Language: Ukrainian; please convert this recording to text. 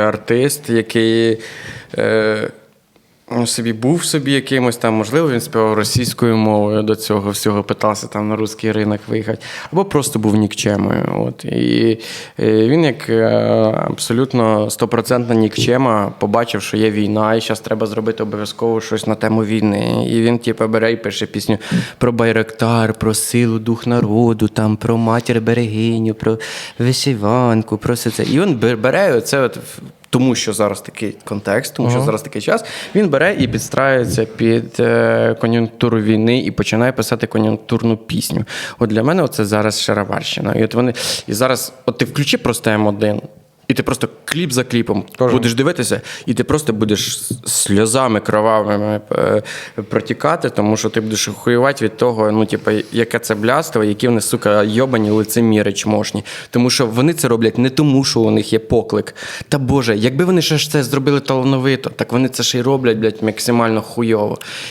артист, який. Е, собі був собі якимось там, можливо, він співав російською мовою до цього всього, питався там на русський ринок виїхати, або просто був нікчемою. От. І е, він, як е, абсолютно стопроцентна нікчема, побачив, що є війна, і зараз треба зробити обов'язково щось на тему війни. І він, типу, бере і пише пісню про Байрактар, про силу дух народу, там, про матір берегиню, про вишиванку, про все це. І він бере оце от. Тому що зараз такий контекст, тому що зараз такий час, він бере і підстраюється під е, кон'юнктуру війни і починає писати кон'юнктурну пісню. От для мене це зараз Шароварщина. І от вони і зараз, от ти включи просто М1, і ти просто кліп за кліпом будеш дивитися, і ти просто будеш сльозами кровавими е, протікати, тому що ти будеш хуювати від того, ну, типу, яке це блядство, які вони, сука, йобані лицеміри чмошні. Тому що вони це роблять не тому, що у них є поклик. Та Боже, якби вони ще ж це зробили талановито, так вони це ще й роблять, блядь, максимально хуйово.